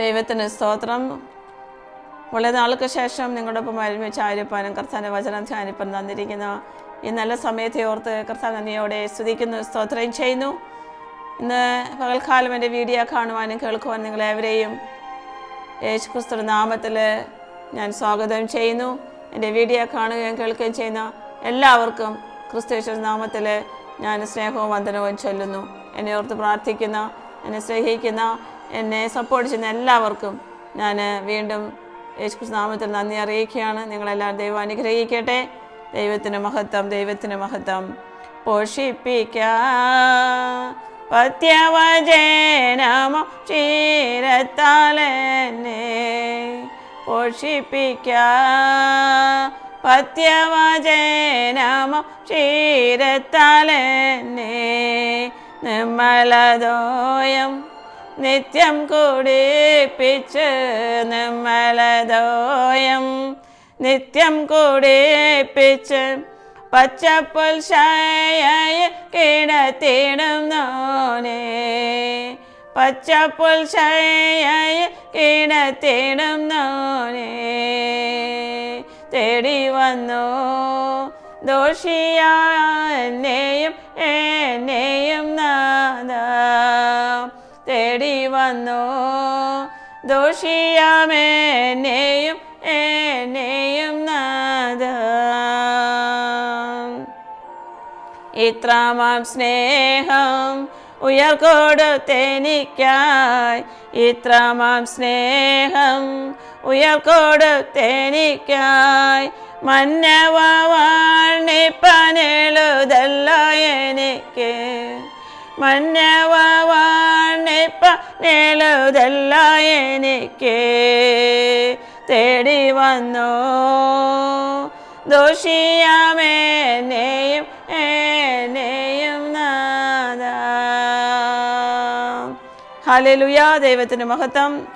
ദൈവത്തിന് സ്തോത്രം. വളരെ നാൾക്ക് ശേഷം നിങ്ങളുടെ ഒപ്പം ഒരുമിച്ച് ആയിരിക്കാനും കർത്താന്റെ വചനം ധ്യാനിപ്പം തന്നിരിക്കുന്ന. ഈ നല്ല സമയത്തെ ഓർത്ത് കർത്താൻ നന്ദിയോടെ സ്തുതിക്കുന്നു സ്തോത്രം ചെയ്യുന്നു. ഇന്ന് പകൽക്കാലം എന്റെ വീഡിയോ കാണുവാനും കേൾക്കുവാനും നിങ്ങളേവരെയും യേശു ക്രിസ്തു നാമത്തിൽ ഞാൻ സ്വാഗതം ചെയ്യുന്നു. എന്റെ വീഡിയോ കാണുകയും കേൾക്കുകയും ചെയ്യുന്ന എല്ലാവർക്കും ക്രിസ്തു യേശു നാമത്തിൽ ഞാൻ സ്നേഹവും വന്ദനവും ചൊല്ലുന്നു. എന്നെ ഓർത്ത് പ്രാർത്ഥിക്കുന്ന എന്നെ സ്നേഹിക്കുന്ന എന്നെ സപ്പോർട്ട് ചെയ്യുന്ന എല്ലാവർക്കും ഞാൻ വീണ്ടും യേശു നാമത്തിൽ നന്ദി അറിയിക്കുകയാണ്. നിങ്ങളെല്ലാം ദൈവം അനുഗ്രഹിക്കട്ടെ. ദൈവത്തിന് മഹത്വം ദൈവത്തിന് മഹത്വം പോഷിപ്പിക്ക. പത്യവചനമോ ക്ഷീരത്താലെന്നെ പോഷിപ്പിക്ക. പത്യവചനമോ ക്ഷീരത്താലെന്നെ നിർമ്മലദോയം നിത്യം കൂടിപ്പിച്ച് നിർമ്മലദോയം നിത്യം കൂടിപ്പിച്ച് പച്ചപ്പുൽ ശായ കിടത്തിടും നോനെ പച്ചപ്പുൽ ശായ കിടത്തിടും നോനെ തേടി വന്നു. ദോഷിയെന്നെയും എന്നെയും നാദ. തേടി വന്നു. ദോഷിയാമേനെയും എന്നെയും നാദ. ഇത്രമാം സ്നേഹം ഉയർ ഉയർക്കൊടുത്തെനിക്കായി ഇത്രമാം സ്നേഹം ഉയർക്കൊടുത്തെനിക്കായി മന്നവ നിപ്പനെഴുതല്ല എനിക്ക്. മന്നവ വാണിപ്പനെഴുതല്ല എനിക്ക് തേടി വന്നു ദോഷിയാമേനെയും ഏനെയും നാദ. ഹല്ലേലൂയ ദൈവത്തിന് മഹത്വം.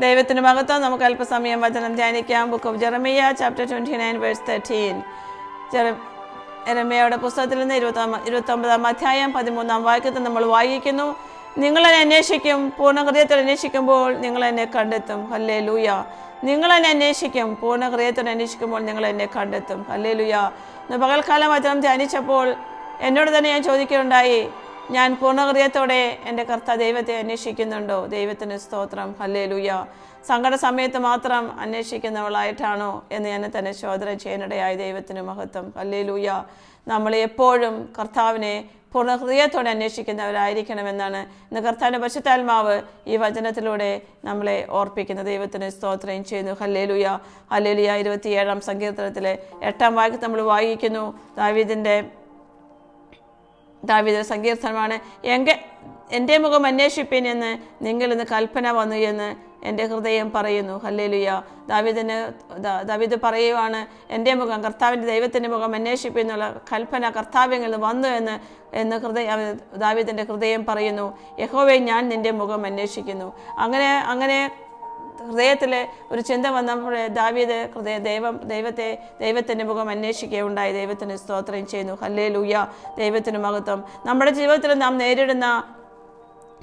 ദൈവത്തിന് മഹത്വം. നമുക്ക് അല്പസമയം വചനം ധ്യാനിക്കാം. Book of Jeremiah chapter twenty nine verse thirteen ജെറമിയയുടെ പുസ്തകത്തിൽ നിന്ന് ഇരുപത്താം ഇരുപത്തൊമ്പതാം അധ്യായം പതിമൂന്നാം വാക്യത്തിൽ നമ്മൾ വായിക്കുന്നു. നിങ്ങളെന്നെ അന്വേഷിക്കും പൂർണ ഹൃദയത്തിൽ അന്വേഷിക്കുമ്പോൾ നിങ്ങൾ എന്നെ കണ്ടെത്തും. ഹല്ലേ ലൂയ നിങ്ങൾ എന്നെ അന്വേഷിക്കും പൂർണ ഹൃദയത്തിൽ അന്വേഷിക്കുമ്പോൾ നിങ്ങൾ എന്നെ കണ്ടെത്തും. ഹല്ലേ ലൂയ പകൽക്കാലം വചനം ധ്യാനിച്ചപ്പോൾ എന്നോട് തന്നെ ഞാൻ ചോദിക്കുകയുണ്ടായി ഞാൻ പൂർണഹൃദയത്തോടെ എന്റെ കർത്ത ദൈവത്തെ അന്വേഷിക്കുന്നുണ്ടോ? ദൈവത്തിന് സ്തോത്രം. ഹല്ലേലൂയ. സങ്കട സമയത്ത് മാത്രം അന്വേഷിക്കുന്നവളായിട്ടാണോ എന്ന് ഞാൻ തന്നെ ശോധന ചെയ്യാനിടയായ ദൈവത്തിന് മഹത്വം. ഹല്ലേലൂയ. നമ്മൾ എപ്പോഴും കർത്താവിനെ പൂർണ ഹൃദയത്തോടെ അന്വേഷിക്കുന്നവരായിരിക്കണമെന്നാണ് ഇന്ന് കർത്താവിന്റെ പശുത്താത്മാവ് ഈ വചനത്തിലൂടെ നമ്മളെ ഓർപ്പിക്കുന്ന. ദൈവത്തിന് സ്തോത്രം ചെയ്യുന്നു. ഹല്ലേലുയ. ഹല്ലേലുയ. ഇരുപത്തിയേഴാം സങ്കീർത്തനത്തിലെ എട്ടാം വാക്യത്തിൽ നമ്മൾ വായിക്കുന്നു. ദാവീദിന്റെ ദാവീദ സങ്കീർത്തനമാണ്. എങ്ക എന്റെ മുഖം അന്വേഷിപ്പിൻ എന്ന് നിങ്ങൾ ഇന്ന് കൽപ്പന വന്നു എന്ന് എന്റെ ഹൃദയം പറയുന്നു. ഹല്ലേലുയ. ദാവിദിന് ദാവിദ് പറയുവാണ് എന്റെ മുഖം കർത്താവിന്റെ ദൈവത്തിന്റെ മുഖം അന്വേഷിപ്പിൻ എന്നുള്ള കൽപ്പന കർത്താവിൽ നിന്ന് വന്നു എന്ന് എന്ന് ഹൃദയ ദാവിദിന്റെ ഹൃദയം പറയുന്നു. യഹോവെ ഞാൻ നിന്റെ മുഖം അന്വേഷിക്കുന്നു. അങ്ങനെ അങ്ങനെ ഹൃദയത്തിൽ ഒരു ചിന്ത വന്നപ്പോൾ ദാവീദ് ഹൃദയ ദൈവം ദൈവത്തെ ദൈവത്തിന്റെ മുഖം അന്വേഷിക്കുകയുണ്ടായി. ദൈവത്തിന് സ്തോത്രം ചെയ്യുന്നു. ഹല്ലേ ലൂയ ദൈവത്തിന് മഹത്വം. നമ്മുടെ ജീവിതത്തിൽ നാം നേരിടുന്ന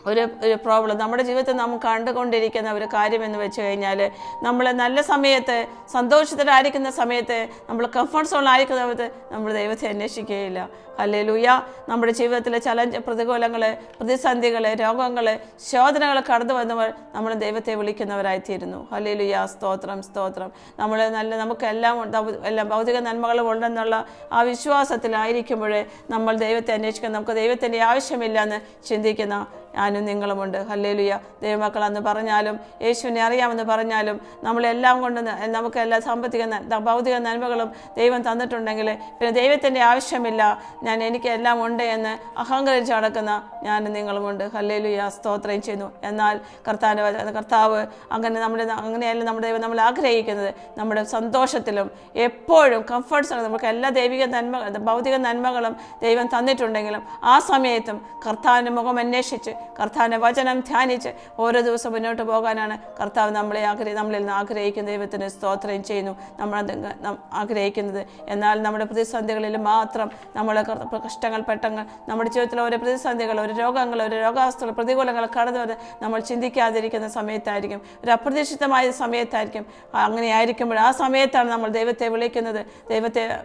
ഒരു ഒരു പ്രോബ്ലം നമ്മുടെ ജീവിതത്തിൽ നാം കണ്ടുകൊണ്ടിരിക്കുന്ന ഒരു കാര്യമെന്ന് വെച്ച് കഴിഞ്ഞാൽ നമ്മൾ നല്ല സമയത്ത് സന്തോഷത്തിലായിരിക്കുന്ന സമയത്ത് നമ്മൾ കംഫർട്ട് സോണിലായിരിക്കുന്ന സമയത്ത് നമ്മൾ ദൈവത്തെ അന്വേഷിക്കുകയില്ല. അല്ലേ ലൂയ നമ്മുടെ ജീവിതത്തിലെ ചലഞ്ച് പ്രതികൂലങ്ങൾ പ്രതിസന്ധികൾ രോഗങ്ങൾ ശോധനകൾ കടന്നു വന്നവർ നമ്മൾ ദൈവത്തെ വിളിക്കുന്നവരായിത്തീരുന്നു. അല്ലേ ലുയ സ്തോത്രം സ്തോത്രം. നമ്മൾ നല്ല നമുക്കെല്ലാം എല്ലാം ഭൗതിക നന്മകളും ഉണ്ടെന്നുള്ള ആ വിശ്വാസത്തിലായിരിക്കുമ്പോൾ നമ്മൾ ദൈവത്തെ അന്വേഷിക്കാൻ നമുക്ക് ദൈവത്തിന്റെ ആവശ്യമില്ല എന്ന് ചിന്തിക്കുന്ന ഞാനും നിങ്ങളുമുണ്ട്. ഹല്ലേലുയ. ദൈവമക്കൾ അന്ന് പറഞ്ഞാലും യേശുവിനെ അറിയാമെന്ന് പറഞ്ഞാലും നമ്മളെല്ലാം കൊണ്ട് നമുക്ക് എല്ലാ സാമ്പത്തിക ഭൗതിക നന്മകളും ദൈവം തന്നിട്ടുണ്ടെങ്കിൽ പിന്നെ ദൈവത്തിന്റെ ആവശ്യമില്ല. ഞാൻ എനിക്ക് എല്ലാം ഉണ്ട് എന്ന് അഹങ്കരിച്ച് നടക്കുന്ന ഞാനും നിങ്ങളുമുണ്ട്. ഹല്ലേലുയ. സ്തോത്രം ചെയ്യുന്നു. എന്നാൽ കർത്താവിന്റെ കർത്താവ് അങ്ങനെ നമ്മുടെ അങ്ങനെയല്ല നമ്മുടെ ദൈവം നമ്മൾ ആഗ്രഹിക്കുന്നത്. നമ്മുടെ സന്തോഷത്തിലും എപ്പോഴും കംഫർട്ട്സ് നമുക്ക് എല്ലാ ദൈവിക നന്മ ഭൗതിക നന്മകളും ദൈവം തന്നിട്ടുണ്ടെങ്കിലും ആ സമയത്തും കർത്താവിന്റെ മുഖം അന്വേഷിച്ച് കർത്താവിന്റെ വചനം ധ്യാനിച്ച് ഓരോ ദിവസം മുന്നോട്ട് പോകാനാണ് കർത്താവ് നമ്മളെ ആഗ്രഹി നമ്മളിൽ നിന്ന് ആഗ്രഹിക്കുന്ന ദൈവത്തിന് സ്തോത്രം ചെയ്യുന്നു. നമ്മൾ ആഗ്രഹിക്കുന്നത്. എന്നാൽ നമ്മുടെ പ്രതിസന്ധികളിൽ മാത്രം നമ്മളെ കഷ്ടങ്ങൾ പെട്ടങ്ങൾ നമ്മുടെ ജീവിതത്തിലെ ഓരോ പ്രതിസന്ധികൾ ഒരു രോഗങ്ങൾ ഒരു രോഗാവസ്ഥകൾ പ്രതികൂലങ്ങൾ കടന്നു വന്ന് നമ്മൾ ചിന്തിക്കാതിരിക്കുന്ന സമയത്തായിരിക്കും. ഒരു അപ്രതീക്ഷിതമായ സമയത്തായിരിക്കും. അങ്ങനെ ആയിരിക്കുമ്പോൾ ആ സമയത്താണ് നമ്മൾ ദൈവത്തെ വിളിക്കുന്നത്. ദൈവത്തെ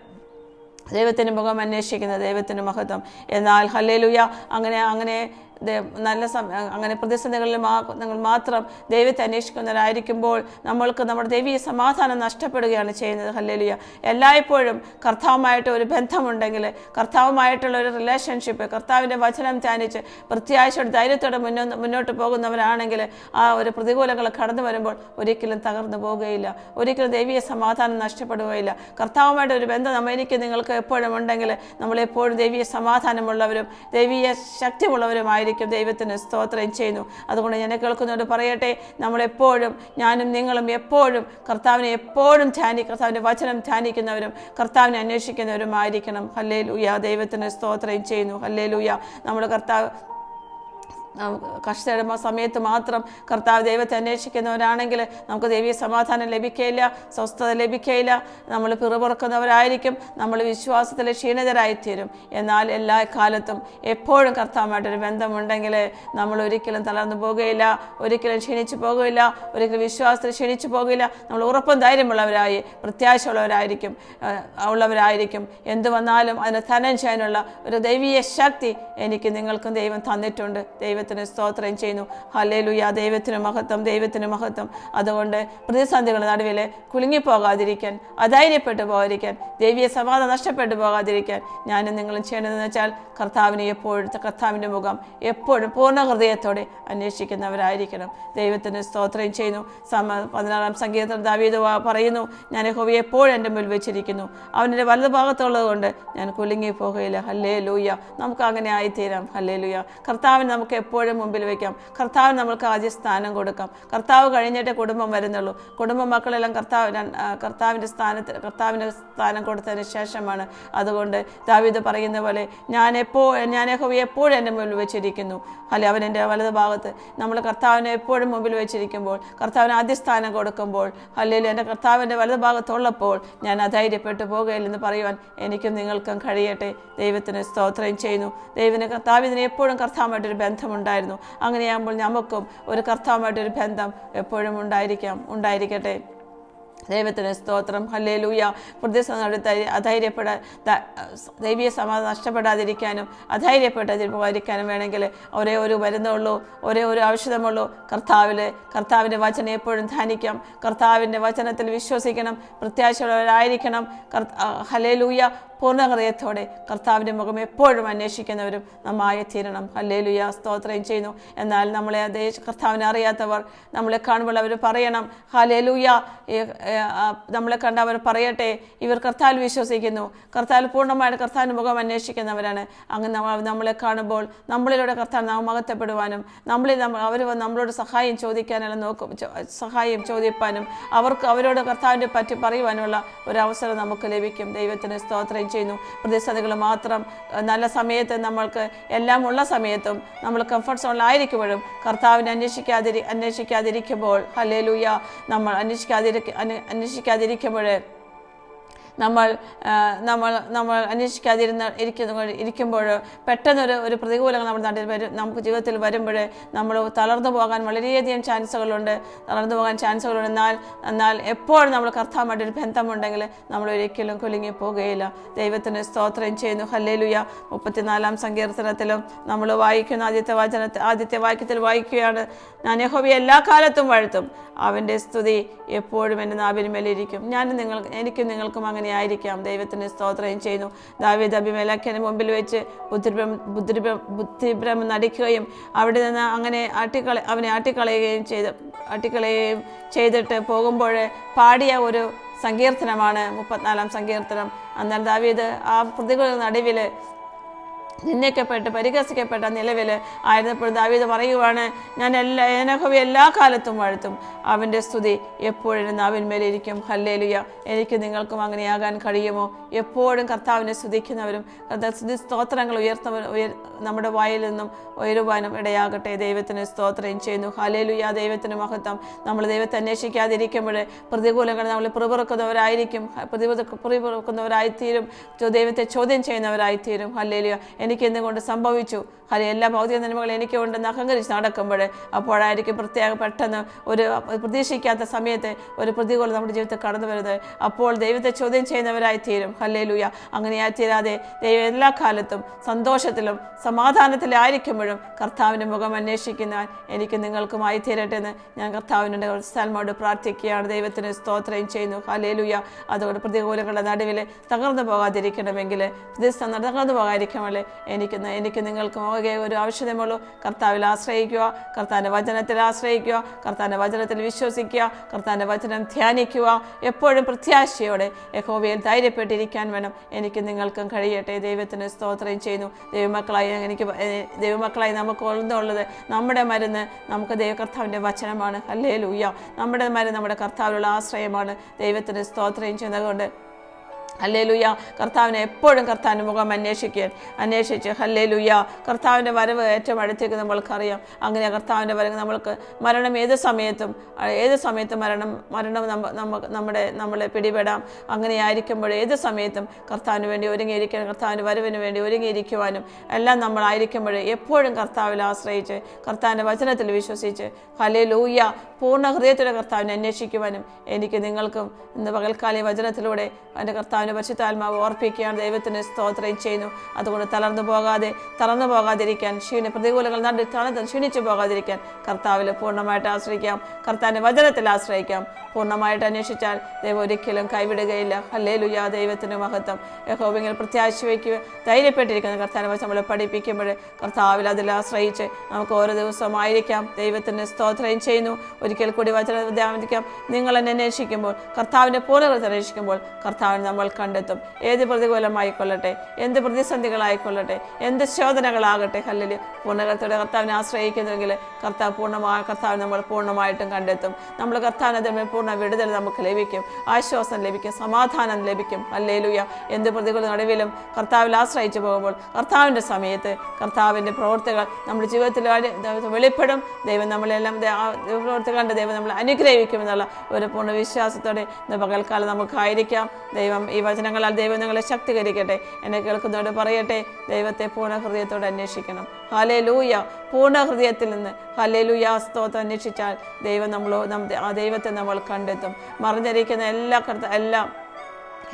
ദൈവത്തിന് മുഖം അന്വേഷിക്കുന്നത് ദൈവത്തിന് മഹത്വം. എന്നാൽ ഹല്ലേലുയ അങ്ങനെ അങ്ങനെ നല്ല സമയം അങ്ങനെ പ്രതിസന്ധികളിൽ നിങ്ങൾ മാത്രം ദൈവത്തെ അന്വേഷിക്കുന്നവരായിരിക്കുമ്പോൾ നമ്മൾക്ക് നമ്മുടെ ദൈവീയ സമാധാനം നഷ്ടപ്പെടുകയാണ് ചെയ്യുന്നത്. ഹല്ലേലിയ. എല്ലായ്പ്പോഴും കർത്താവുമായിട്ട് ഒരു ബന്ധമുണ്ടെങ്കിൽ കർത്താവുമായിട്ടുള്ള ഒരു റിലേഷൻഷിപ്പ് കർത്താവിന്റെ വചനം ധ്യാനിച്ച് പ്രത്യാശയോടെ ധൈര്യത്തോടെ മുന്നോട്ട് മുന്നോട്ട് പോകുന്നവരാണെങ്കിൽ ആ ഒരു പ്രതികൂലങ്ങൾ കടന്നു വരുമ്പോൾ ഒരിക്കലും തകർന്നു പോവുകയില്ല. ഒരിക്കലും ദൈവീയ സമാധാനം നഷ്ടപ്പെടുകയില്ല. കർത്താവുമായിട്ട് ഒരു ബന്ധം നമ്മൾ എനിക്ക് നിങ്ങൾക്ക് എപ്പോഴും ഉണ്ടെങ്കിൽ നമ്മളെപ്പോഴും ദൈവീയ സമാധാനമുള്ളവരും ദൈവീയ ശക്തിയുള്ളവരുമായിരിക്കും ദൈവത്തിന് സ്തോത്രം ചെയ്യുന്നു. അതുകൊണ്ട് ഞാൻ കേൾക്കുന്നവർ പറയട്ടെ നമ്മളെപ്പോഴും ഞാനും നിങ്ങളും എപ്പോഴും കർത്താവിനെ എപ്പോഴും ധ്യാനി കർത്താവിന്റെ വചനം ധ്യാനിക്കുന്നവരും കർത്താവിനെ അന്വേഷിക്കുന്നവരുമായിരിക്കണം. ഹല്ലേ ലൂയ ദൈവത്തിന് സ്തോത്രം ചെയ്യുന്നു. ഹല്ലേ ലൂയ നമ്മൾ കർത്താവ് കഷ്ടയുടെ സമയത്ത് മാത്രം കർത്താവ് ദൈവത്തെ അന്വേഷിക്കുന്നവരാണെങ്കിൽ നമുക്ക് ദൈവീയ സമാധാനം ലഭിക്കുകയില്ല സ്വസ്ഥത ലഭിക്കുകയില്ല നമ്മൾ പിറുപുറക്കുന്നവരായിരിക്കും നമ്മൾ വിശ്വാസത്തിൽ ക്ഷീണിതരായിത്തീരും. എന്നാൽ എല്ലാ കാലത്തും എപ്പോഴും കർത്താവുമായിട്ടൊരു ബന്ധമുണ്ടെങ്കിൽ നമ്മൾ ഒരിക്കലും തളർന്നു പോകുകയില്ല ഒരിക്കലും ക്ഷീണിച്ചു പോകുകയില്ല ഒരിക്കലും വിശ്വാസത്തിൽ ക്ഷീണിച്ചു പോകില്ല നമ്മൾ ഉറപ്പും ധൈര്യമുള്ളവരായി പ്രത്യാശ ഉള്ളവരായിരിക്കും ഉള്ളവരായിരിക്കും. എന്ത് വന്നാലും അതിനെ തനം ചെയ്യാനുള്ള ഒരു ദൈവീയ ശക്തി എനിക്ക് നിങ്ങൾക്കും ദൈവം തന്നിട്ടുണ്ട്. ദൈവത്തിന് സ്തോത്രം ചെയ്യുന്നു. ഹല്ലേലൂയ. ദൈവത്തിന് മഹത്വം ദൈവത്തിന് മഹത്വം. അതുകൊണ്ട് പ്രതിസന്ധികളുടെ നടുവിൽ കുലുങ്ങിപ്പോകാതിരിക്കാൻ അധൈര്യപ്പെട്ടു പോകാതിരിക്കാൻ ദൈവീയ സമാധാനം നഷ്ടപ്പെട്ടു പോകാതിരിക്കാൻ ഞാനും നിങ്ങളും ചെയ്യേണ്ടതെന്ന് വെച്ചാൽ കർത്താവിനെ എപ്പോഴും കർത്താവിന്റെ മുഖം എപ്പോഴും പൂർണ ഹൃദയത്തോടെ അന്വേഷിക്കുന്നവരായിരിക്കണം. ദൈവത്തിന് സ്തോത്രം ചെയ്യുന്നു. സമ പതിനാറാം സംഗീതത്തിൽ ദാവീദ് പറയുന്നു ഞാൻ ഹോവി എപ്പോഴും എന്റെ മുൻ വെച്ചിരിക്കുന്നു. അവന്റെ വലതു ഭാഗത്തുള്ളത് കൊണ്ട് ഞാൻ കുലുങ്ങി പോകുകയില്ല ഹല്ലേ ലൂയ നമുക്ക് അങ്ങനെ ആയിത്തീരാം. ഹല്ലേ ലൂയ കർത്താവിന് നമുക്ക് എപ്പോഴും മുമ്പിൽ വയ്ക്കാം. കർത്താവ് നമ്മൾക്ക് ആദ്യ സ്ഥാനം കൊടുക്കാം. കർത്താവ് കഴിഞ്ഞിട്ടേ കുടുംബം വരുന്നുള്ളൂ. കുടുംബ മക്കളെല്ലാം കർത്താവ് കർത്താവിന്റെ സ്ഥാനത്ത് കർത്താവിന് സ്ഥാനം കൊടുത്തതിന് ശേഷമാണ്. അതുകൊണ്ട് ദാവീദ് പറയുന്ന പോലെ ഞാൻ എപ്പോ ഞാൻ യഹോവയെ എപ്പോഴും എന്റെ മുമ്പിൽ വെച്ചിരിക്കുന്നു. അല്ലെ അവൻ എന്റെ വലത് ഭാഗത്ത്. നമ്മൾ കർത്താവിനെ എപ്പോഴും മുമ്പിൽ വെച്ചിരിക്കുമ്പോൾ കർത്താവിന് ആദ്യ സ്ഥാനം കൊടുക്കുമ്പോൾ അല്ലെങ്കിൽ എന്റെ കർത്താവിന്റെ വലത് ഭാഗത്തുള്ളപ്പോൾ ഞാൻ അധൈര്യപ്പെട്ടു പോകുകയില്ലെന്ന് പറയുവാൻ എനിക്കും നിങ്ങൾക്കും കഴിയട്ടെ. ദൈവത്തിന് സ്തോത്രം ചെയ്യുന്നു. ദൈവത്തിന് കർത്താവിന് എപ്പോഴും കർത്താവുമായിട്ടൊരു ബന്ധമുണ്ടായിരുന്നു അങ്ങനെയാകുമ്പോൾ നമുക്കും ഒരു കർത്താവുമായിട്ടൊരു ബന്ധം എപ്പോഴും ഉണ്ടായിരിക്കാം ഉണ്ടായിരിക്കട്ടെ. ദൈവത്തിന് സ്തോത്രം. ഹല്ലേ ലൂയ പ്രതിസന്ധി അധൈര്യപ്പെടാ ദ- ദൈവീയ സമാധാനം നഷ്ടപ്പെടാതിരിക്കാനും അധൈര്യപ്പെടാതിരിക്കാനും വേണമെങ്കിൽ ഒരേ ഒരു മരുന്നുള്ളൂ ഒരേ ഒരു ഔഷധമുള്ളൂ. കർത്താവിൽ കർത്താവിന്റെ വചനം എപ്പോഴും ധ്യാനിക്കാം. കർത്താവിന്റെ വചനത്തിൽ വിശ്വസിക്കണം പ്രത്യാശയുള്ളവരായിരിക്കണം. ഹലേ ലൂയ പൂർണ ഹൃദയത്തോടെ കർത്താവിന്റെ മുഖം എപ്പോഴും അന്വേഷിക്കുന്നവരും നമ്മായി തീരണം. ഹല്ലേലുയ. സ്തോത്രം ചെയ്യുന്നു. എന്നാൽ നമ്മളെ അതേ കർത്താവിനെ അറിയാത്തവർ നമ്മളെ കാണുമ്പോൾ അവർ പറയണം ഹലേലുയ നമ്മളെ കണ്ട അവർ പറയട്ടെ. ഇവർ കർത്താവിൽ വിശ്വസിക്കുന്നു. കർത്താവിൽ പൂർണമായിട്ട് കർത്താവിന്റെ മുഖം അന്വേഷിക്കുന്നവരാണ്. അങ്ങനെ നമ്മളെ കാണുമ്പോൾ നമ്മളിലൂടെ കർത്താവ് നാം മഹത്വപ്പെടുവാനും നമ്മളിൽ അവർ നമ്മളോട് സഹായം ചോദിക്കാനെല്ലാം നോക്കും സഹായം ചോദിപ്പാനും അവർക്ക് അവരോട് കർത്താവിന്റെ പറ്റി പറയുവാനുള്ള ഒരു അവസരം നമുക്ക് ലഭിക്കും. ദൈവത്തിന് സ്തോത്രം ചെയ്യുന്നു. പ്രതിസന്ധികൾ മാത്രം നല്ല സമയത്ത് നമ്മൾക്ക് എല്ലാം ഉള്ള സമയത്തും നമ്മൾ കംഫർട്ട് സോണിലായിരിക്കുമ്പോഴും കർത്താവിനെ അന്വേഷിക്കാതിരി അന്വേഷിക്കാതിരിക്കുമ്പോൾ ഹല്ലേലൂയ നമ്മൾ അന്വേഷിക്കാതിരിക്ക അന്വേഷിക്കാതിരിക്കുമ്പോഴേ നമ്മൾ നമ്മൾ നമ്മൾ അന്വേഷിക്കാതിരുന്ന ഇരിക്കുന്ന ഇരിക്കുമ്പോൾ പെട്ടെന്നൊരു ഒരു പ്രതികൂലങ്ങൾ നമ്മുടെ നാട്ടിൽ വരും. നമുക്ക് ജീവിതത്തിൽ വരുമ്പോൾ നമ്മൾ തളർന്നു പോകാൻ വളരെയധികം ചാൻസുകളുണ്ട്. തളർന്നു പോകാൻ ചാൻസുകളുണ്ട്. എന്നാൽ എന്നാൽ എപ്പോഴും നമ്മൾ കർത്താവുമായിട്ടൊരു ബന്ധമുണ്ടെങ്കിൽ നമ്മൾ ഒരിക്കലും കുലുങ്ങി പോകുകയില്ല. ദൈവത്തിന് സ്തോത്രം ചെയ്യുന്നു. ഹല്ലേലുയ. മുപ്പത്തിനാലാം സങ്കീർത്തനത്തിലും നമ്മൾ വായിക്കുന്ന ആദ്യത്തെ വചനത്തെ ആദ്യത്തെ വാക്യത്തിൽ വായിക്കുകയാണ്. ഞാൻ യഹോബി എല്ലാ കാലത്തും വാഴ്ത്തും. അവന്റെ സ്തുതി എപ്പോഴും എന്റെ നാവിന്മേലിരിക്കും. ഞാൻ നിങ്ങൾ എനിക്കും നിങ്ങൾക്കും അങ്ങനെ ആയിരിക്കാം ദൈവത്തിന് സ്തോത്രം ചെയ്യുന്നു. ദാവീദ് അഭിമേലക്കന് മുമ്പിൽ വെച്ച് ബുദ്ധിഭ്രം ബുദ്ധിഭ്രം ബുദ്ധിഭ്രം നടിക്കുകയും അവിടെ നിന്ന് അങ്ങനെ ആട്ടിക്കള അവനെ ആട്ടിക്കളയുകയും ചെയ്ത് ആട്ടിക്കളയുകയും ചെയ്തിട്ട് പോകുമ്പോൾ പാടിയ ഒരു സങ്കീർത്തനമാണ് മുപ്പത്തിനാലാം സങ്കീർത്തനം. അന്നേരം ദാവീദ് ആ പ്രതികളുടെ നടുവിൽ നിന്ദിക്കപ്പെട്ട് പരിഹസിക്കപ്പെട്ട നിലവിൽ ആയിരുന്നപ്പോൾ ദാവീദ് പറയുവാണ് ഞാൻ എല്ലാ ഏനഹവി എല്ലാ കാലത്തും വാഴ്ത്തും. അവന്റെ സ്തുതി എപ്പോഴും നാവിന്മേലിരിക്കും ഹല്ലേലുയ. എനിക്ക് നിങ്ങൾക്കും അങ്ങനെയാകാൻ കഴിയുമോ? എപ്പോഴും കർത്താവിനെ സ്തുതിക്കുന്നവരും സ്തുതി സ്തോത്രങ്ങൾ ഉയർത്തവർ ഉയർ നമ്മുടെ വായിൽ നിന്നും ഉയരുവാനും ഇടയാകട്ടെ. ദൈവത്തിന് സ്തോത്രം ചെയ്യുന്നു. ഹലേലുയ ദൈവത്തിന് മഹത്വം. നമ്മൾ ദൈവത്തെ അന്വേഷിക്കാതിരിക്കുമ്പോൾ പ്രതികൂലങ്ങൾ നമ്മൾ പിറുപിറുക്കുന്നവരായിരിക്കും. പ്രതിപുറ പിറുപിറുക്കുന്നവരായിത്തീരും. ചോ- ദൈവത്തെ ചോദ്യം ചെയ്യുന്നവരായിത്തീരും. ഹല്ലേലുയ. എനിക്ക് എന്തുകൊണ്ട് സംഭവിച്ചു? അല്ലെ എല്ലാ ഭൗതിക നന്മകളും എനിക്ക് ഉണ്ടെന്ന് അഹങ്കരിച്ച് നടക്കുമ്പോൾ അപ്പോഴായിരിക്കും പ്രത്യേക പെട്ടെന്ന് ഒരു പ്രതീക്ഷിക്കാത്ത സമയത്ത് ഒരു പ്രതികൂലം നമ്മുടെ ജീവിതത്തിൽ കടന്നു വരുന്നത്. അപ്പോൾ ദൈവത്തെ ചോദ്യം ചെയ്യുന്നവരായി തീരും ഹല്ലേലൂയ. അങ്ങനെയായി തീരാതെ ദൈവം എല്ലാ കാലത്തും സന്തോഷത്തിലും സമാധാനത്തിലായിരിക്കുമ്പോഴും കർത്താവിന്റെ മുഖം അന്വേഷിക്കുന്ന എനിക്ക് നിങ്ങൾക്കുമായി തീരട്ടെ എന്ന് ഞാൻ കർത്താവിന്റെ സ്ഥലമോട് പ്രാർത്ഥിക്കുകയാണ്. ദൈവത്തിന് സ്തോത്രം ചെയ്യുന്നു. ഹല്ലേലൂയ. അതുകൊണ്ട് പ്രതികൂലങ്ങളുടെ നടുവിൽ തകർന്നു പോകാതിരിക്കണമെങ്കിൽ പ്രതിസ്ഥാനം തകർന്നു പോകാതിരിക്കണമല്ലേ? എനിക്ക് എനിക്ക് നിങ്ങൾക്ക് ഒക്കെ ഒരു ആവശ്യമുള്ളൂ കർത്താവിൽ ആശ്രയിക്കുക കർത്താവിന്റെ വചനത്തിൽ ആശ്രയിക്കുക കർത്താവിന്റെ വചനത്തിൽ വിശ്വസിക്കുക കർത്താവിന്റെ വചനം ധ്യാനിക്കുക. എപ്പോഴും പ്രത്യാശയോടെ യഹോവയിൽ ധൈര്യപ്പെട്ടിരിക്കാൻ വേണം. എനിക്ക് നിങ്ങൾക്കും കഴിയട്ടെ. ദൈവത്തിന് സ്തോത്രം ചെയ്യുന്നു. ദൈവമക്കളായി എനിക്ക് ദൈവമക്കളായി നമുക്ക് ഒന്നുള്ളത് നമ്മുടെ മരുന്ന് നമുക്ക് ദൈവകർത്താവിന്റെ വചനമാണ്. അല്ലേ ലൂയ്യ നമ്മുടെ മരുന്ന് നമ്മുടെ കർത്താവിലുള്ള ആശ്രയമാണ്. ദൈവത്തിന് സ്തോത്രം ചെയ്യുന്നതുകൊണ്ട് ഹല്ലേ ലുയ്യ കർത്താവിനെ എപ്പോഴും കർത്താവിന്റെ മുഖം അന്വേഷിക്കാൻ അന്വേഷിച്ച്. ഹല്ലേ ലുയ്യ കർത്താവിന്റെ വരവ് ഏറ്റവും അടുത്തേക്ക് നമ്മൾക്കറിയാം. അങ്ങനെ കർത്താവിന്റെ വരവ് നമ്മൾക്ക് മരണം ഏത് സമയത്തും ഏത് സമയത്തും മരണം മരണം നമുക്ക് നമ്മുടെ നമ്മളെ പിടിപെടാം. അങ്ങനെ ആയിരിക്കുമ്പോൾ ഏത് സമയത്തും കർത്താവിന് വേണ്ടി ഒരുങ്ങിയിരിക്കാൻ കർത്താവിന്റെ വരവിന് വേണ്ടി ഒരുങ്ങിയിരിക്കുവാനും എല്ലാം നമ്മളായിരിക്കുമ്പോൾ എപ്പോഴും കർത്താവിൽ ആശ്രയിച്ച് കർത്താവിന്റെ വചനത്തിൽ വിശ്വസിച്ച് ഹലേ ലൂയ്യ പൂർണ ഹൃദയത്തിലെ കർത്താവിനെ അന്വേഷിക്കുവാനും എനിക്ക് നിങ്ങൾക്കും ഇന്ന് പകൽക്കാലി വചനത്തിലൂടെ എന്റെ കർത്താവിന്റെ പരിശുദ്ധാത്മാവ് ഓർപ്പിക്കുകയാണ്. ദൈവത്തിന് സ്തോത്രം ചെയ്യുന്നു. അതുകൊണ്ട് തളർന്നു പോകാതെ തളർന്നു പോകാതിരിക്കാൻ ക്ഷീണ പ്രതികൂലങ്ങൾ നടി തളർന്ന് ക്ഷീണിച്ചു പോകാതിരിക്കാൻ കർത്താവിൽ പൂർണമായിട്ട് ആശ്രയിക്കാം. കർത്താവിന്റെ വചനത്തിൽ ആശ്രയിക്കാം. പൂർണമായിട്ട് അന്വേഷിച്ചാൽ ദൈവം ഒരിക്കലും കൈവിടുകയില്ല. ഹല്ലേ ലുയ്യ ദൈവത്തിന് മഹത്വം. യഹോബിങ്ങൾ പ്രത്യാശ വയ്ക്കുക ധൈര്യപ്പെട്ടിരിക്കുന്ന കർത്താവിനെ വച്ച് നമ്മളെ പഠിപ്പിക്കുമ്പോൾ കർത്താവിൽ അതിൽ ആശ്രയിച്ച് നമുക്ക് ഓരോ ദിവസമായിരിക്കാം. ദൈവത്തിന് സ്തോത്രം ചെയ്യുന്നു. ഒരിക്കൽ കൂടി വചനം ധ്യാനിക്കാം. നിങ്ങൾ എന്നെ അന്വേഷിക്കുമ്പോൾ കർത്താവിന്റെ പൂർണത അന്വേഷിക്കുമ്പോൾ കർത്താവിന് നമ്മൾ കണ്ടെത്തും. ഏത് പ്രതികൂലമായിക്കൊള്ളട്ടെ? എന്ത് പ്രതിസന്ധികളായിക്കൊള്ളട്ടെ? എന്ത് ശോധനകളാകട്ടെ? ഹല്ലിൽ പൂർണകർത്തയുടെ കർത്താവിനെ ആശ്രയിക്കുന്നെങ്കിൽ കർത്താവ് പൂർണമായ കർത്താവ് നമ്മൾ പൂർണമായിട്ടും കണ്ടെത്തും. നമ്മൾ കർത്താവിനെ പൂർണ വിടുതൽ നമുക്ക് ലഭിക്കും. ആശ്വാസം ലഭിക്കും. സമാധാനം ലഭിക്കും. അല്ലേലുയ എന്ത് പ്രതികൂല നടുവിലും കർത്താവിൽ ആശ്രയിച്ചു പോകുമ്പോൾ കർത്താവിന്റെ സമയത്ത് കർത്താവിന്റെ പ്രവർത്തികൾ നമ്മുടെ ജീവിതത്തിൽ വെളിപ്പെടും. ദൈവം നമ്മളെല്ലാം ദേ- ദൈവം നമ്മളെ അനുഗ്രഹിക്കുമെന്നുള്ള ഒരു പൂർണ വിശ്വാസത്തോടെ ഇന്ന് പകൽക്കാലം നമുക്കായിരിക്കാം. ദൈവം ഈ വചനങ്ങളാൽ ദൈവം നിങ്ങളെ ശക്തീകരിക്കട്ടെ. എന്നെ കേൾക്കുന്നവരോട് പറയട്ടെ ദൈവത്തെ പൂർണ ഹൃദയത്തോടെ അന്വേഷിക്കണം. ഹലേ ലൂയ പൂർണ ഹൃദയത്തിൽ നിന്ന്. ഹലേ ലൂയ സ്തോത്രം അന്വേഷിച്ചാൽ ദൈവം നമ്മളോ നം ആ ദൈവത്തെ നമ്മൾ കണ്ടെത്തും. മറിഞ്ഞിരിക്കുന്ന എല്ലാ കർത്ത എല്ലാം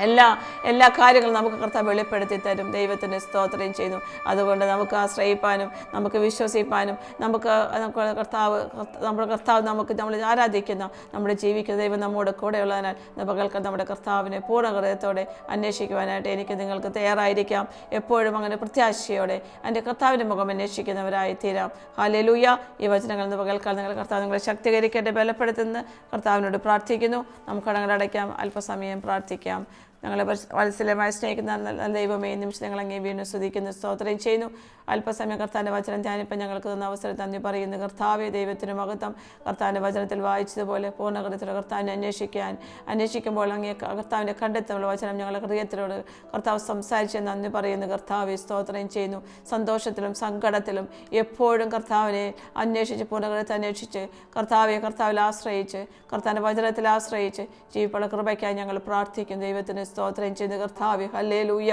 എല്ലാ എല്ലാ കാര്യങ്ങളും നമുക്ക് കർത്താവ് വെളിപ്പെടുത്തി തരും. ദൈവത്തിന് സ്തോത്രം ചെയ്യുന്നു. അതുകൊണ്ട് നമുക്ക് ആശ്രയിപ്പാനും നമുക്ക് വിശ്വസിപ്പാനും നമുക്ക് നമുക്ക് കർത്താവ് നമ്മുടെ കർത്താവ് നമുക്ക് നമ്മൾ ആരാധിക്കുന്ന നമ്മുടെ ജീവിക്കുന്ന ദൈവം നമ്മോട് കൂടെയുള്ളതിനാൽ ഉള്ളതിനാൽ പകൽക്ക് നമ്മുടെ കർത്താവിനെ പൂർണ ഹൃദയത്തോടെ അന്വേഷിക്കുവാനായിട്ട് എനിക്ക് നിങ്ങൾക്ക് തയ്യാറായിരിക്കാം. എപ്പോഴും അങ്ങനെ പ്രത്യാശയോടെ എന്റെ കർത്താവിന്റെ മുഖം അന്വേഷിക്കുന്നവരായി തീരാം ഹാലലൂയ ഈ വചനങ്ങൾ ഇന്ന് പകൽക്കാൽ നിങ്ങൾ കർത്താവ് നിങ്ങളെ ശക്തീകരിക്കേണ്ട ബലപ്പെടുത്തുന്ന. കർത്താവിനോട് പ്രാർത്ഥിക്കുന്നു. നമുക്ക് അടങ്ങളടയ്ക്കാം അല്പസമയം പ്രാർത്ഥിക്കാം. ഞങ്ങളെ വത്സലമായി സ്നേഹിക്കുന്ന ദൈവമേ നിമിഷം ഞങ്ങൾ അങ്ങേ വീണ്ടും സ്തുതിക്കുന്നു സ്തോത്രം ചെയ്യുന്നു. അല്പസമയം കർത്താന്റെ വചനം ധ്യാനിപ്പം ഞങ്ങൾക്ക് തന്ന അവസരം നന്ദി പറയുന്നു. കർത്താവെ ദൈവത്തിന് മഹത്വം. കർത്താവിന്റെ വചനത്തിൽ വായിച്ചതുപോലെ പൂർണകൃത്യത്തിൽ കർത്താവിനെ അന്വേഷിക്കാൻ അന്വേഷിക്കുമ്പോൾ അങ്ങേ കർത്താവിന്റെ കണ്ടെത്തുള്ള വചനം ഞങ്ങളുടെ ഹൃദയത്തിലോട് കർത്താവ് സംസാരിച്ച് നന്ദി പറയുന്നു. കർത്താവെ സ്തോത്രം ചെയ്യുന്നു. സന്തോഷത്തിലും സങ്കടത്തിലും എപ്പോഴും കർത്താവിനെ അന്വേഷിച്ച് പൂർണകൃത്യത്തെ അന്വേഷിച്ച് കർത്താവെ കർത്താവിൽ ആശ്രയിച്ച് കർത്താവിന്റെ വചനത്തിൽ ആശ്രയിച്ച് ജീവിപ്പുള്ള കൃപയ്ക്കായി ഞങ്ങൾ പ്രാർത്ഥിക്കും. ദൈവത്തിന് സ്തോത്രം ചെയ്യുന്നു കർത്താവ് ഹല്ലേ ലൂയ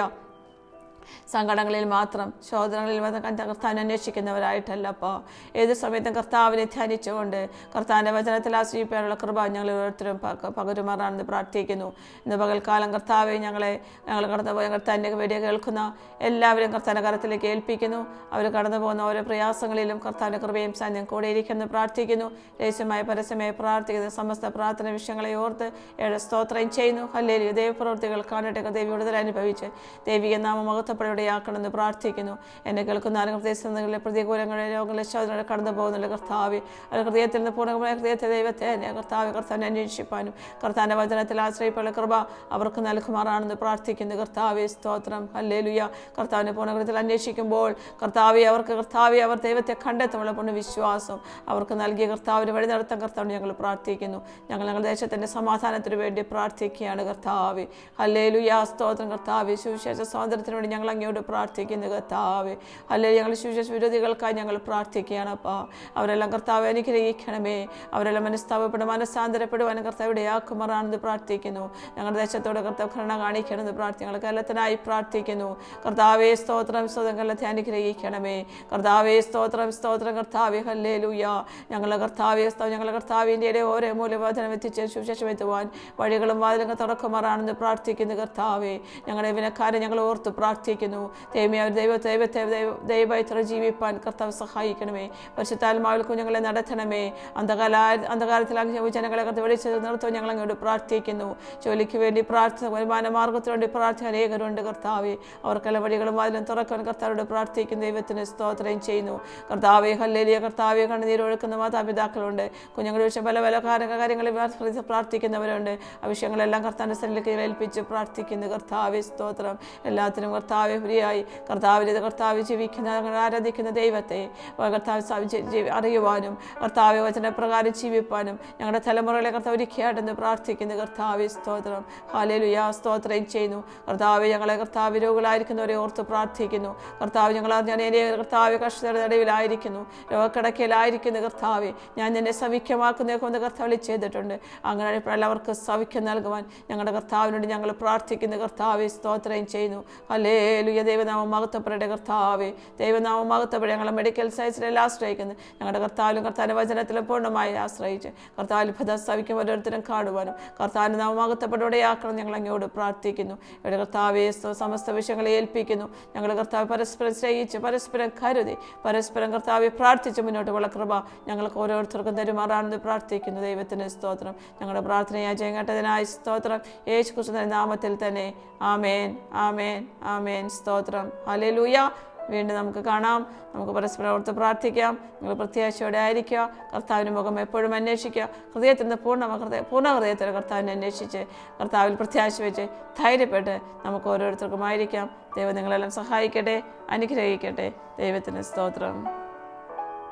സങ്കടങ്ങളിൽ മാത്രം ശോധനകളിൽ മാത്രം കർത്താവിനെ അന്വേഷിക്കുന്നവരായിട്ടല്ല. അപ്പോൾ ഏത് സമയത്തും കർത്താവിനെ ധ്യാനിച്ചുകൊണ്ട് കർത്താവിന്റെ വചനത്തിൽ ആശ്രയിക്കാനുള്ള കൃപ ഞങ്ങൾ ഓരോരുത്തരും പക- പകരുമാറാണെന്ന് പ്രാർത്ഥിക്കുന്നു. ഇന്ന് പകൽക്കാലം കർത്താവെ ഞങ്ങളെ ഞങ്ങൾ കടന്നു പോയ കർത്താവിന്റെ വേടിയ കേൾക്കുന്ന എല്ലാവരും കർത്താവിന്റെ കരത്തിലേക്ക് ഏൽപ്പിക്കുന്നു. അവർ കടന്നു പോകുന്ന ഓരോ പ്രയാസങ്ങളിലും കർത്താവിന്റെ കൃപയും സാന്നിധ്യം കൂടെ ഇരിക്കുമെന്ന് പ്രാർത്ഥിക്കുന്നു. രഹസ്യമായ പരസ്യമായി പ്രാർത്ഥിക്കുന്ന സമസ്ത പ്രാർത്ഥന വിഷയങ്ങളെ ഓർത്ത് ഏഴ് സ്തോത്രം ചെയ്യുന്നു. ഹല്ലേലൂയ. ദൈവപ്രവൃത്തികൾ കാണട്ടെ ദേവി വിടുതൽ അനുഭവിച്ച് ദൈവിക നാമ മഹത്വം മഹത്വപ്പെടുകയാക്കണമെന്ന് പ്രാർത്ഥിക്കുന്നു. എന്നെ കേൾക്കുന്ന ആരും പ്രദേശങ്ങളിലെ പ്രതികൂലങ്ങളെ രോഗങ്ങളെ ശോധനകളെ കടന്നു പോകുന്നില്ല കർത്താവ് അവരുടെ ഹൃദയത്തിൽ നിന്ന് പൂർണമായ ഹൃദയത്തെ ദൈവത്തെ എന്നെ കർത്താവ് കർത്താവിനെ അന്വേഷിപ്പാനും കർത്താവിന്റെ വചനത്തിൽ ആശ്രയിപ്പുള്ള കൃപ അവർക്ക് നൽകുമാറാണെന്ന് പ്രാർത്ഥിക്കുന്നു. കർത്താവെ സ്തോത്രം. അല്ലേലുയ കർത്താവിനെ പൂർണകൃതത്തിൽ അന്വേഷിക്കുമ്പോൾ കർത്താവെ അവർക്ക് കർത്താവെ അവർ ദൈവത്തെ കണ്ടെത്തുമുള്ള പൂർണ വിശ്വാസം അവർക്ക് നൽകിയ കർത്താവിന് വഴി നടത്താൻ കർത്താവിന് ഞങ്ങൾ പ്രാർത്ഥിക്കുന്നു. ഞങ്ങൾ ഞങ്ങളുടെ ദേശത്തിന്റെ സമാധാനത്തിന് വേണ്ടി പ്രാർത്ഥിക്കുകയാണ് കർത്താവ്. അല്ലേലുയ സ്തോത്രം. കർത്താവ് സുവിശേഷ സ്വാതന്ത്ര്യത്തിന് വേണ്ടി ഞങ്ങൾ അങ്ങോട്ട് പ്രാർത്ഥിക്കുന്നു കർത്താവേ. അല്ലെങ്കിൽ ഞങ്ങൾ ശുശ്രൂഷ വിരോധികൾക്കായി ഞങ്ങൾ പ്രാർത്ഥിക്കുകയാണ് അപ്പാ. അവരെല്ലാം കർത്താവ് അനുഗ്രഹിക്കണമേ. അവരെല്ലാം മനസ്താപപ്പെടും മനസ്സാന്തരപ്പെടുവാനും കർത്താവ് ഇടയാക്കുമാറാണെന്ന് പ്രാർത്ഥിക്കുന്നു. ഞങ്ങളുടെ ദേശത്തോട് കർത്താവ് ഭരണ കാണിക്കണമെന്ന് പ്രാർത്ഥിക്കുന്നു. ഞങ്ങൾ കേരളത്തിനായി പ്രാർത്ഥിക്കുന്നു. കർത്താവേ സ്തോത്രം സ്തോത്രം. കേരളത്തെ അനുഗ്രഹിക്കണമേ. കർത്താവേ സ്തോത്രം സ്തോത്രം. കർത്താവേ ഹല്ലേ ലൂയ ഞങ്ങളെ കർത്താവേ സ്തോത്രം ഞങ്ങളെ കർത്താവിന്റെ ഓരോ മൂല്യബോധനം എത്തിച്ച് സുവിശേഷം എത്തുവാൻ വഴികളും വാതിലും തുറക്കുമാറാണെന്ന് പ്രാർത്ഥിക്കുന്നു കർത്താവേ. ഞങ്ങളുടെ വിനക്കാരെ ഞങ്ങൾ ഓർത്ത് പ്രാർത്ഥിക്കുന്നു. ദൈവമേ അവർ ദൈവ ദൈവത്തെ ദൈവ- ദൈവമായി ജീവിപ്പാൻ കർത്താവ് സഹായിക്കണമേ. പരിശുദ്ധാത്മാവിൽ കുഞ്ഞുങ്ങളെ നടത്തണമേ. അന്ധകാല അന്ധകാലത്തിലാക്കി ജനങ്ങളെ കത്ത് വിളിച്ച് നിർത്തും. ഞങ്ങൾ അങ്ങോട്ട് പ്രാർത്ഥിക്കുന്നു. ജോലിക്ക് വേണ്ടി പ്രാർത്ഥന വരുമാന മാർഗത്തിന് വേണ്ടി പ്രാർത്ഥന അനേകരുണ്ട് കർത്താവെ. അവർക്കെല്ലാം വഴികളും അതിലും തുറക്കാൻ കർത്താവോട് പ്രാർത്ഥിക്കുന്നു. ദൈവത്തിന് സ്തോത്രം ചെയ്യുന്നു. കർത്താവെ ഹല്ലേലിയ കർത്താവെ കണ്ണുനീരൊഴുക്കുന്ന മാതാപിതാക്കളുണ്ട്. കുഞ്ഞുങ്ങളുടെ വിഷയം പല പല കാര്യ- കാര്യങ്ങളിൽ പ്രാർത്ഥി- പ്രാർത്ഥിക്കുന്നവരുണ്ട്. ആ വിഷയങ്ങളെല്ലാം കർത്താവിന്റെ സ്ഥലത്തിലേക്ക് ഏൽപ്പിച്ച് പ്രാർത്ഥിക്കുന്നു. കർത്താവെ സ്തോത്രം. എല്ലാത്തിനും കർത്താവെ പ്രിയായി കർത്താവിൽ കർത്താവ് ജീവിക്കുന്ന ആരാധിക്കുന്ന ദൈവത്തെ കർത്താവ് അറിയുവാനും കർത്താവ് വചനപ്രകാരം ജീവിപ്പാനും ഞങ്ങളുടെ തലമുറകളെ കർത്താവ് ഒരുക്കിയാട്ടെന്ന് പ്രാർത്ഥിക്കുന്നു. കർത്താവ് സ്തോത്രം. ഹാലലുയാ സ്തോത്രം ചെയ്യുന്നു. കർത്താവ് ഞങ്ങളെ കർത്താവ് രോഗികളായിരിക്കുന്നവരെ ഓർത്ത് പ്രാർത്ഥിക്കുന്നു. കർത്താവ് ഞങ്ങൾ ഞാൻ എന്റെ കർത്താവ് കഷ്ടതയുടെ നടുവിലായിരിക്കുന്നു. രോഗക്കിടക്കയിലായിരിക്കുന്നു കർത്താവ്. ഞാൻ എന്നെ സൗഖ്യമാക്കുന്നതൊക്കെ ഒന്ന് കർത്താവിൽ ചെയ്തിട്ടുണ്ട്. അങ്ങനെ എല്ലാവർക്കും സൗഖ്യം നൽകുവാൻ ഞങ്ങളുടെ കർത്താവിനോട് ഞങ്ങൾ പ്രാർത്ഥിക്കുന്നു. കർത്താവ് സ്തോത്രം ചെയ്യുന്നു. അല്ലേ ലുയ ദൈവനാമം മഹത്വപ്പെടേ കർത്താവെ. ദൈവനാമം മഹത്വപ്പെടെ ഞങ്ങളെ മെഡിക്കൽ സയൻസിലെല്ലാം ആശ്രയിക്കുന്നത് ഞങ്ങളുടെ കർത്താവിലും കർത്താവിന്റെ വചനത്തിലും പൂർണമായി ആശ്രയിച്ച് കർത്താവിൽ സ്ഥാപിക്കും ഓരോരുത്തരും കാണുവാനും. കർത്താവിന്റെ നാമം മഹത്വപ്പെടുകയാക്കണം ഞങ്ങൾ അങ്ങോട്ട് പ്രാർത്ഥിക്കുന്നു. ഇവിടെ കർത്താവെ സമസ്ത വിഷയങ്ങളെ ഏൽപ്പിക്കുന്നു. ഞങ്ങൾ കർത്താവ് പരസ്പരം സ്നേഹിച്ച് പരസ്പരം കരുതി പരസ്പരം കർത്താവെ പ്രാർത്ഥിച്ച് മുന്നോട്ട് വളക്കൃപ കൃപ ഞങ്ങൾക്ക് ഓരോരുത്തർക്കും തരുമാറാണെന്ന് പ്രാർത്ഥിക്കുന്നു. ദൈവത്തിന് സ്തോത്രം. ഞങ്ങളുടെ പ്രാർത്ഥനയാ ചെയ്യട്ടതിനായി സ്തോത്രം. യേശു കൃഷ്ണന്റെ നാമത്തിൽ തന്നെ. ആമേൻ. ആമേൻ. ആമേൻ. സ്തോത്രം. ഹല്ലേലൂയ. വീണ്ടും നമുക്ക് കാണാം. നമുക്ക് പരസ്പരം ഓർത്ത് പ്രാർത്ഥിക്കാം. നിങ്ങൾ പ്രത്യാശയോടെ ആയിരിക്കുക. കർത്താവിന്റെ മുഖം എപ്പോഴും അന്വേഷിക്കുക. ഹൃദയത്തിൽ നിന്ന് പൂർണ ഹൃദയ പൂർണ ഹൃദയത്തിൽ കർത്താവിനെ അന്വേഷിച്ച് കർത്താവിൽ പ്രത്യാശ വെച്ച് ധൈര്യപ്പെട്ട് നമുക്ക് ഓരോരുത്തർക്കും ആയിരിക്കാം ദൈവം നിങ്ങളെല്ലാം സഹായിക്കട്ടെ അനുഗ്രഹിക്കട്ടെ. ദൈവത്തിന് സ്തോത്രം.